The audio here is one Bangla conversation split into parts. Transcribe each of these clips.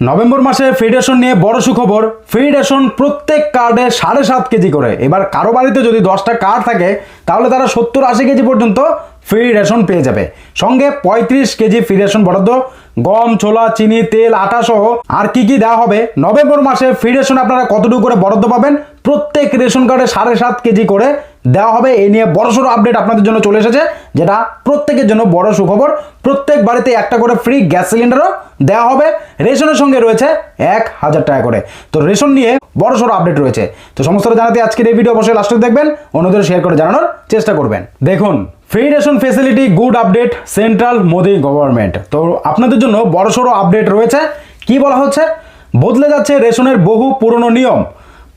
নভেম্বর মাসে ফেডারেশন নিয়ে বড় সুখবর ফেডারেশন প্রত্যেক কার্ডে সাড়ে সাত কেজি করে। এবার কারও বাড়িতে যদি দশটা কার্ড থাকে, তাহলে তারা সত্তর আশি কেজি পর্যন্ত ফ্রি রেশন পেয়ে যাবে। সঙ্গে পঁয়ত্রিশ কেজি ফ্রি রেশন বরাদ্দ, গম, ছোলা, চিনি, তেল, আটা সহ আর কি কি দেওয়া হবে? নভেম্বর মাসে ফ্রি রেশন আপনারা কতটুকু করে বরাদ্দ পাবেন? প্রত্যেক রেশন কার্ডে সাড়ে সাত কেজি করে দেওয়া হবে। এই নিয়ে বড়সড় আপডেট আপনাদের জন্য চলে এসেছে, যেটা প্রত্যেকের জন্য বড় সুখবর। প্রত্যেক বাড়িতে একটা করে ফ্রি গ্যাস সিলিন্ডারও দেওয়া হবে। রেশনের সঙ্গে রয়েছে এক হাজার টাকা করে। তো রেশন নিয়ে বড়সড় আপডেট রয়েছে। তো সমস্তটা জানাতে আজকের এই ভিডিও অবশ্যই লাস্টে দেখবেন, অন্যদের শেয়ার করে জানানোর চেষ্টা করবেন। দেখুন free ration facility good update central Modi government তো আপনাদের জন্য বড়সড় আপডেট রয়েছে। কি বলা হচ্ছে? বদলে যাচ্ছে রেশনের বহু পুরনো নিয়ম।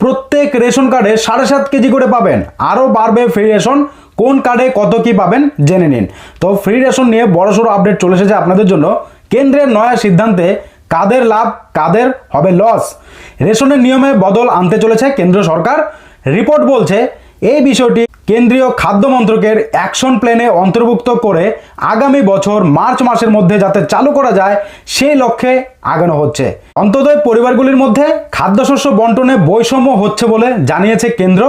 প্রত্যেক রেশন কার্ডে সাড়ে সাত কেজি করে পাবেন। আরও বাড়বে ফ্রি রেশন কোন কার্ডে কত কি পাবেন জেনে নিন। তো ফ্রি রেশন নিয়ে বড়সড় আপডেট চলে এসেছে আপনাদের জন্য। কেন্দ্রের নয়া সিদ্ধান্তে কাদের লাভ, কাদের হবে লস রেশনের নিয়মে বদল আনতে চলেছে কেন্দ্র সরকার। রিপোর্ট বলছে, এই বিষয়টি কেন্দ্রীয় খাদ্য মন্ত্রকের অ্যাকশন প্ল্যানে অন্তর্ভুক্ত করে আগামী বছর মার্চ মাসের মধ্যে যাতে চালু করা যায়, সেই লক্ষ্যে আগানো হচ্ছে। অন্তদয় পরিবারগুলির মধ্যে খাদ্যশস্য বন্টনে বৈষম্য হচ্ছে বলে জানিয়েছে কেন্দ্র।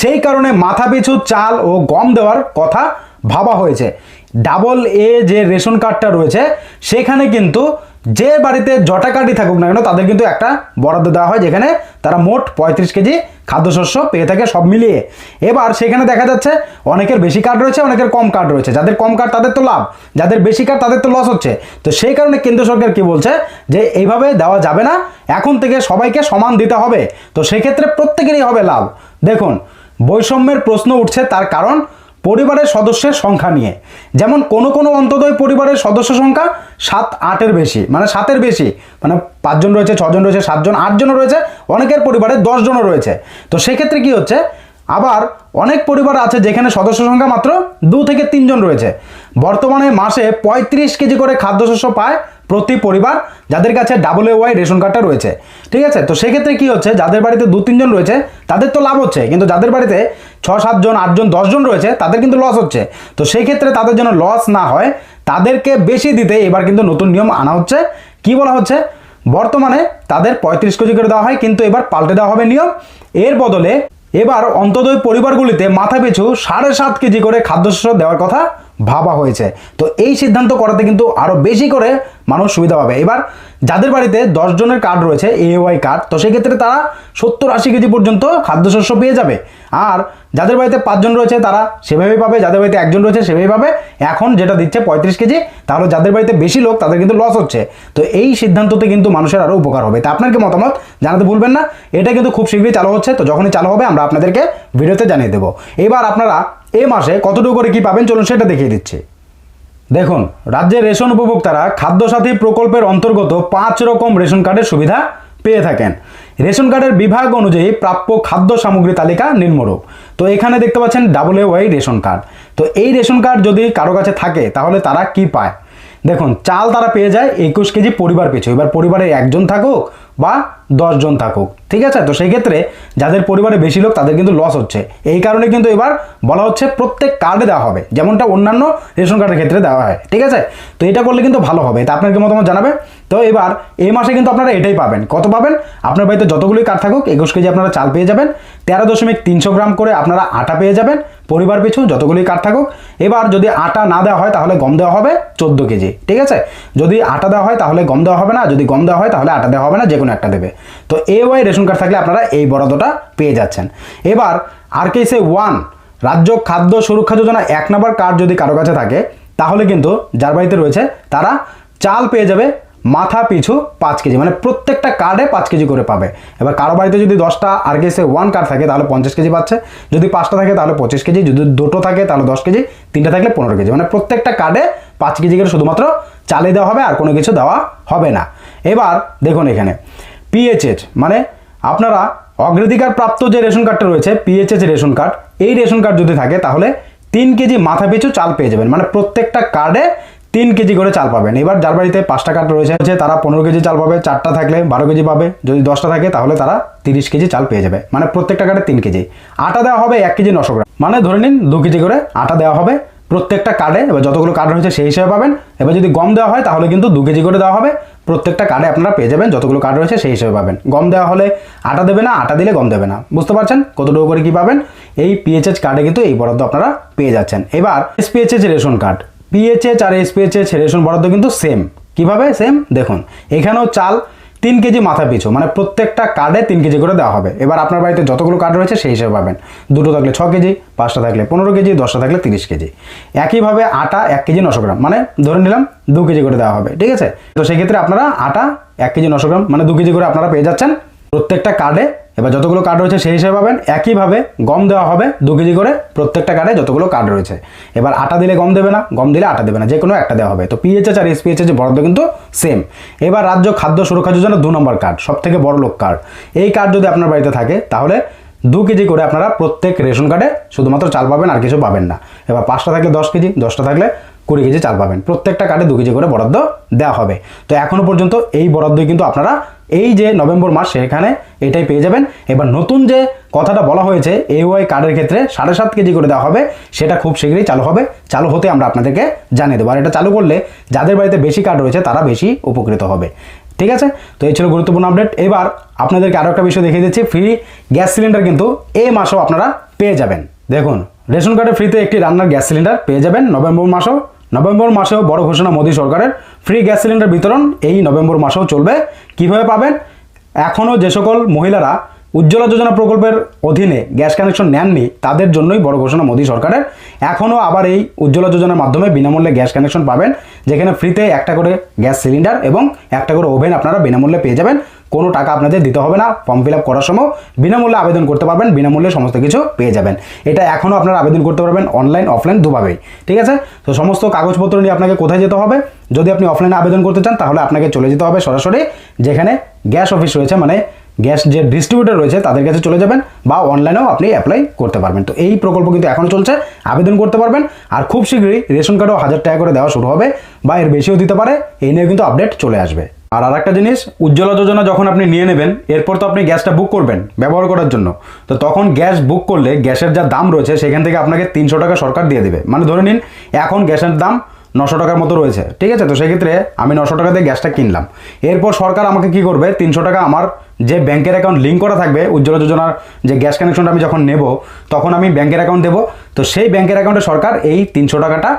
সেই কারণে মাথাপিছু চাল ও গম দেওয়ার কথা ভাবা হয়েছে। ডাবল এ যে রেশন কার্ডটা রয়েছে, সেখানে কিন্তু যে বাড়িতে জটা কার্ডই থাকুক না কেন, তাদের কিন্তু একটা বরাদ্দ দেওয়া হয়, যেখানে তারা মোট পঁয়ত্রিশ কেজি খাদ্যশস্য পেয়ে থাকে সব মিলিয়ে। এবার সেখানে দেখা যাচ্ছে অনেকের বেশি কার্ড রয়েছে, অনেকের কম কার্ড রয়েছে। যাদের কম কার্ড, তাদের তো লাভ। যাদের বেশি কার্ড, তাদের তো লস হচ্ছে। তো সেই কারণে কেন্দ্র সরকার কি বলছে? যে এইভাবে দেওয়া যাবে না। এখন থেকে সবাইকে সমান দিতে হবে। তো সেক্ষেত্রে প্রত্যেকেরই হবে লাভ। দেখুন, বৈষম্যের প্রশ্ন উঠছে তার কারণ পরিবারের সদস্যের সংখ্যা নিয়ে। যেমন কোনো কোনো অন্তদয় পরিবারের সদস্য সংখ্যা সাত, আটের বেশি মানে সাতের বেশি মানে পাঁচজন রয়েছে, ছজন রয়েছে, সাতজন, আটজনও রয়েছে, অনেকের পরিবারে দশজনও রয়েছে। তো সেক্ষেত্রে কি হচ্ছে? আবার অনেক পরিবার আছে যেখানে সদস্য সংখ্যা মাত্র দু থেকে তিনজন রয়েছে। বর্তমানে মাসে পঁয়ত্রিশ কেজি করে খাদ্যশস্য পায় প্রতি পরিবার যাদের কাছে ডাবল এ ওয়াই রেশন কার্ডটা রয়েছে। ঠিক আছে? তো সেক্ষেত্রে কি হচ্ছে? যাদের বাড়িতে দু তিনজন রয়েছে, তাদের তো লাভ হচ্ছে। কিন্তু যাদের বাড়িতে ছ সাতজন আটজন দশজন রয়েছে, তাদের কিন্তু লস হচ্ছে। তো সেই ক্ষেত্রে তাদের যেন লস না হয়, তাদেরকে বেশি দিতে এবার কিন্তু নতুন নিয়ম আনা হচ্ছে। কি বলা হচ্ছে? বর্তমানে তাদের পঁয়ত্রিশ কেজি করে দেওয়া হয়, কিন্তু এবার পাল্টে দেওয়া হবে নিয়ম। এর বদলে এবার অন্তদয় পরিবারগুলিতে মাথা পিছু সাড়ে সাত কেজি করে খাদ্যশস্য দেওয়ার কথা ভাবা হয়েছে। তো এই সিদ্ধান্ত করাতে কিন্তু আরও বেশি করে মানুষ সুবিধা পাবে। এবার যাদের বাড়িতে দশ জনের কার্ড রয়েছে এওয়াই কার্ড তো সেক্ষেত্রে তারা সত্তর আশি কেজি পর্যন্ত খাদ্যশস্য পেয়ে যাবে। আর যাদের বাড়িতে পাঁচজন রয়েছে, তারা সেভাবেই পাবে। যাদের বাড়িতে একজন রয়েছে, সেভাবেই পাবে। এখন যেটা দিচ্ছে পঁয়ত্রিশ কেজি, তাহলে যাদের বাড়িতে বেশি লোক, তাদের কিন্তু লস হচ্ছে। তো এই সিদ্ধান্ততে কিন্তু মানুষের আরও উপকার হবে। তা আপনার কি মতামত? জানাতে ভুলবেন না। এটা কিন্তু খুব শীঘ্রই চালু হচ্ছে। তো যখনই চালু হবে, আমরা আপনাদেরকে ভিডিওতে জানিয়ে দেবো। এবার আপনারা এই মাসে কতটুকু করে কি পাবেন? চলুন সেটা দেখিয়ে দিচ্ছি। দেখুন, রাজ্যের রেশন উপভোক্তারা খাদ্যসাথী প্রকল্পের অন্তর্গত পাঁচ রকম রেশন কার্ডের সুবিধা পেয়ে থাকেন। রেশন কার্ডের বিভাগ অনুযায়ী প্রাপ্য খাদ্য সামগ্রী তালিকা নিম্নরূপ। তো এখানে দেখতে পাচ্ছেন double A Y ration card. তো এই রেশন কার্ড যদি কারও কাছে থাকে, তাহলে তারা কি পায়? দেখুন, চাল তারা পেয়ে যায় একুশ কেজি পরিবার পিছু। এবার পরিবারে একজন থাকুক বা দশজন থাকুক। ঠিক আছে? তো সেই ক্ষেত্রে যাদের পরিবারে বেশি লোক, তাদের কিন্তু লস হচ্ছে। এই কারণে কিন্তু এবার বলা হচ্ছে প্রত্যেক কার্ডে দেওয়া হবে। যেমনটা অন্যান্য রেশন কার্ডের ক্ষেত্রে দেওয়া হয়। ঠিক আছে? তো এটা করলে কিন্তু ভালো হবে। তা আপনার কি মতামত জানাবে? তো এবার এই মাসে কিন্তু আপনারা এটাই পাবেন। কত পাবেন? আপনার বাড়িতে যতগুলি কার্ড থাকুক, একুশ কেজি আপনারা চাল পেয়ে যাবেন। তেরো দশমিক তিনশো গ্রাম করে আপনারা আটা পেয়ে যাবেন। পরিবার পিছু যতগুলি কার্ড থাকুক। এবার যদি আটা না দেওয়া হয়, তাহলে গম দেওয়া হবে চোদ্দ কেজি। ঠিক আছে? যদি আটা দেওয়া হয়, তাহলে গম দেওয়া হবে না। যদি গম দেওয়া হয়, তাহলে আটা দেওয়া হবে না। যে একটা দেবে। তো এ ওয়াই রেশন কার্ড থাকলে আপনারা এই বরাদ্দটা পেয়ে যাচ্ছেন। এবার আর কে সে ওয়ান রাজ্য খাদ্য সুরক্ষা যোজনা এক নম্বর কার্ড যদি কারও কাছে থাকে, তাহলে কিন্তু যার বাড়িতে রয়েছে, তারা চাল পেয়ে যাবে মাথা পিছু পাঁচ কেজি মানে প্রত্যেকটা কার্ডে পাঁচ কেজি করে পাবে। এবার কারও বাড়িতে যদি দশটা আর সে ওয়ান কার্ড থাকে, তাহলে পঞ্চাশ কেজি পাচ্ছে। যদি পাঁচটা থাকে, তাহলে পঁচিশ কেজি। যদি দুটো থাকে, তাহলে দশ কেজি। তিনটা থাকলে পনেরো কেজি। মানে প্রত্যেকটা কার্ডে পাঁচ কেজি করে শুধুমাত্র চালে দেওয়া হবে, আর কোনো কিছু দেওয়া হবে না। এবার দেখুন এখানে পিএইচএস মানে আপনারা অগ্রাধিকার প্রাপ্ত যে রেশন কার্ডটা রয়েছে পিএইচএস রেশন কার্ড, এই রেশন কার্ড যদি থাকে তাহলে তিন কেজি মাথা পিছু চাল পেয়ে যাবেন। মানে প্রত্যেকটা কার্ডে তিন কেজি করে চাল পাবেন। এবার যার বাড়িতে পাঁচটা কার্ড রয়েছে তারা পনেরো কেজি চাল পাবে, চারটা থাকলে বারো কেজি পাবে, যদি দশটা থাকে তাহলে তারা তিরিশ কেজি চাল পেয়ে যাবে। মানে প্রত্যেকটা কার্ডে তিন কেজি। আটা দেওয়া হবে এক কেজি নশো গ্রাম। মানে ধরে নিন দু কেজি করে আটা দেওয়া হবে প্রত্যেকটা কার্ডে এবার যতগুলো কার্ড রয়েছে সেই হিসেবে পাবেন। এবার যদি গম দেওয়া হয়, তাহলে কিন্তু দু কেজি করে দেওয়া হবে। প্রত্যেকটা কার্ডে আপনারা পেয়ে যাবেন, যতগুলো কার্ড রয়েছে সেই হিসেবে পাবেন। গম দেওয়া হলে আটা দেবে না, আটা দিলে গম দেবে না। বুঝতে পারছেন? কতটুকু করে কি পাবেন? এই পিএইচএচ কার্ডে কিন্তু এই বরাদ্দ আপনারা পেয়ে যাচ্ছেন। এবার এসপিএইচএচ রেশন কার্ড পিএইচএচ আর এসপিএইচএচ রেশন বরাদ্দ কিন্তু সেম কীভাবে? সেম দেখুন। এখানেও চাল তিন কেজি মাথা পিছু মানে প্রত্যেকটা কার্ডে তিন কেজি করে দেওয়া হবে। এবার আপনার বাড়িতে যতগুলো কার্ড রয়েছে সেই হিসেবে পাবেন। দুটো থাকলে ছ কেজি, পাঁচটা থাকলে পনেরো কেজি, দশটা থাকলে তিরিশ কেজি। একইভাবে আটা এক কেজি নশো গ্রাম মানে ধরে নিলাম দু কেজি করে দেওয়া হবে, ঠিক আছে? তো সেক্ষেত্রে আপনারা আটা এক কেজি নশো গ্রাম মানে দু কেজি করে আপনারা পেয়ে যাচ্ছেন প্রত্যেকটা কার্ডে এবার যতগুলো কার্ড রয়েছে সেই হিসেবে পাবেন। একইভাবে গম দেওয়া হবে দু কেজি করে প্রত্যেকটা কার্ডে যতগুলো কার্ড রয়েছে। এবার আটা দিলে গম দেবে না, গম দিলে আটা দেবে না যে কোনো একটা দেওয়া হবে। তো পিএইচএস আর এসপিএইচএস যে বরাদ্দ কিন্তু সেম এবার রাজ্য খাদ্য সুরক্ষা যোজনা দু নম্বর কার্ড সব থেকে বড় লোক কার্ড এই কার্ড যদি আপনার বাড়িতে থাকে, তাহলে দু কেজি করে আপনারা প্রত্যেক রেশন কার্ডে শুধুমাত্র চাল পাবেন আর কিছু পাবেন না। এবার পাঁচটা থাকলে দশ কেজি, দশটা থাকলে কুড়ি কেজি চাল পাবেন। প্রত্যেকটা কার্ডে দু কেজি করে বরাদ্দ দেওয়া হবে। তো এখনও পর্যন্ত এই বরাদ্দই কিন্তু আপনারা এই যে নভেম্বর মাস, সেখানে এটাই পেয়ে যাবেন। এবার নতুন যে কথাটা বলা হয়েছে এওয়াই কার্ডের ক্ষেত্রে সাড়ে সাত কেজি করে দেওয়া হবে, সেটা খুব শীঘ্রই চালু হবে। চালু হতে আমরা আপনাদেরকে জানিয়ে দেবো। আর এটা চালু করলে যাদের বাড়িতে বেশি কার্ড রয়েছে, তারা বেশি উপকৃত হবে। ঠিক আছে? তো এই ছিল গুরুত্বপূর্ণ আপডেট। এবার আপনাদেরকে আরও একটা বিষয় দেখিয়ে দিচ্ছি। ফ্রি গ্যাস সিলিন্ডার কিন্তু এই মাসেও আপনারা পেয়ে যাবেন। দেখুন, রেশন কার্ডে ফ্রিতে একটি রান্নার গ্যাস সিলিন্ডার পেয়ে যাবেন। নভেম্বর মাসেও নভেম্বর মাসেও বড় ঘোষণা মোদী সরকারের। ফ্রি গ্যাস সিলিন্ডার বিতরণ এই নভেম্বর মাসেও চলবে। কীভাবে পাবেন? এখনও যে সকল মহিলারা উজ্জ্বলা যোজনা প্রকল্পের অধীনে গ্যাস কানেকশন নেননি, তাদের জন্যই বড় ঘোষণা মোদী সরকারের। এখনও আবার এই উজ্জ্বলা যোজনার মাধ্যমে বিনামূল্যে গ্যাস কানেকশন পাবেন, যেখানে ফ্রিতে একটা করে গ্যাস সিলিন্ডার এবং একটা করে ওভেন আপনারা বিনামূল্যে পেয়ে যাবেন। কোনো টাকা আপনাদের দিতে হবে না, ফর্ম ফিল আপ করার সময় বিনামূল্যে আবেদন করতে পারবেন, বিনামূল্যে সমস্ত কিছু পেয়ে যাবেন। এটা এখনও আপনারা আবেদন করতে পারবেন অনলাইন, অফলাইন দুভাবেই, ঠিক আছে? তো সমস্ত কাগজপত্র নিয়ে আপনাকে কোথায় যেতে হবে? যদি আপনি অফলাইনে আবেদন করতে চান, তাহলে আপনাকে চলে যেতে হবে সরাসরি, যেখানে গ্যাস অফিস রয়েছে মানে গ্যাস যে ডিস্ট্রিবিউটর রয়েছে, তাদের কাছে চলে যাবেন বা অনলাইনেও আপনি অ্যাপ্লাই করতে পারবেন। তো এই প্রকল্প কিন্তু এখন চলছে, আবেদন করতে পারবেন, আর খুব শীঘ্রই রেশন কার্ডও হাজার টাকা করে দেওয়া শুরু হবে বা এর বেশিও দিতে পারে, এই নিয়ে কিন্তু আপডেট চলে আসবে। আর আরেকটা জিনিস, উজ্জ্বলা যোজনা যখন আপনি নিয়ে নেবেন, এরপর তো আপনি গ্যাসটা বুক করবেন ব্যবহার করার জন্য। তো তখন গ্যাস বুক করলে গ্যাসের যা দাম রয়েছে, সেখান থেকে আপনাকে তিনশো টাকা সরকার দিয়ে দেবে। মানে ধরে নিন, এখন গ্যাসের দাম নশো টাকার মতো রয়েছে। ঠিক আছে? তো সেক্ষেত্রে আমি নশো টাকা দিয়ে গ্যাসটা কিনলাম। এরপর সরকার আমাকে কি করবে? তিনশো টাকা আমার যে ব্যাংকের অ্যাকাউন্ট লিঙ্ক করা থাকবে, উজ্জ্বলা যোজনার যে গ্যাস কানেকশনটা আমি যখন নেব, তখন আমি ব্যাংকের অ্যাকাউন্ট দেবো। তো সেই ব্যাংকের অ্যাকাউন্টে সরকার এই তিনশো টাকাটা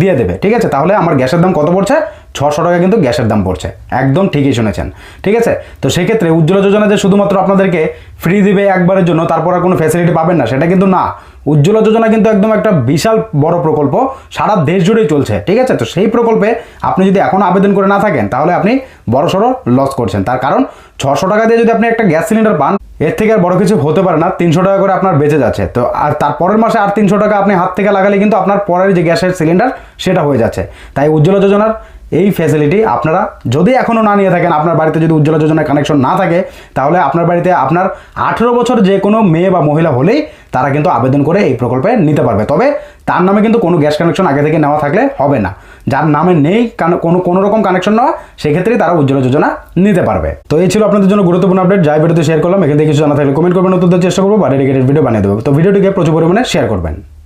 দিয়ে দেবে। ঠিক আছে? তাহলে আমার গ্যাসের দাম কত পড়ছে? ছশো টাকা কিন্তু গ্যাসের দাম পড়ছে। একদম ঠিকই শুনেছেন। ঠিক আছে? তো সেক্ষেত্রে উজ্জ্বলা যোজনা যে শুধুমাত্র আপনাদেরকে ফ্রি দিবে একবারের জন্য, তারপর আর কোনো ফ্যাসিলিটি পাবেন না, সেটা কিন্তু না। উজ্জ্বলা যোজনা কিন্তু একদম একটা বিশাল বড় প্রকল্প, সারা দেশ জুড়েই চলছে। ঠিক আছে? তো সেই প্রকল্পে আপনি যদি এখন আবেদন করে না থাকেন, তাহলে আপনি বড় সড়ো লস করছেন। তার কারণ, ছশো টাকা দিয়ে যদি আপনি একটা গ্যাস সিলিন্ডার পান এর থেকে আর বড় কিছু হতে পারে না, তিনশো টাকা করে আপনার বেঁচে যাচ্ছে। তো আর তার পরের মাসে আর তিনশো টাকা আপনি হাত থেকে লাগালে কিন্তু আপনার পরের যে গ্যাসের সিলিন্ডার, সেটা হয়ে যাচ্ছে। তাই উজ্জ্বলা যোজনার এই ফ্যাসিলিটি আপনারা যদি এখনও না নিয়ে থাকেন, আপনার বাড়িতে যদি উজ্জ্বলা যোজনার কানেকশন না থাকে, তাহলে আপনার বাড়িতে আপনার আঠেরো বছর যে কোনো মেয়ে বা মহিলা হলেই তারা কিন্তু আবেদন করে এই প্রকল্পে নিতে পারবে। তবে তার নামে কিন্তু কোনো গ্যাস কানেকশন আগে থেকে নেওয়া থাকলে হবে না। যার নামে নেই, কান- কোনো রকম কানেকশন নেওয়া, সেক্ষেত্রে তারা উজ্জ্বল যোজনা নিতে পারবে। তো এই ছিল আপনাদের জন্য গুরুত্বপূর্ণ আপডেট যাই ভিডিওতে শেয়ার করলাম। এখান থেকে কিছু জানা থাকলে কমেন্ট করবেন, নতুন চেষ্টা করব বা ডেডিকেটেড ভিডিও বানিয়ে দেবো। তো ভিডিওটিকে প্রচুর পরিমাণে শেয়ার করবেন।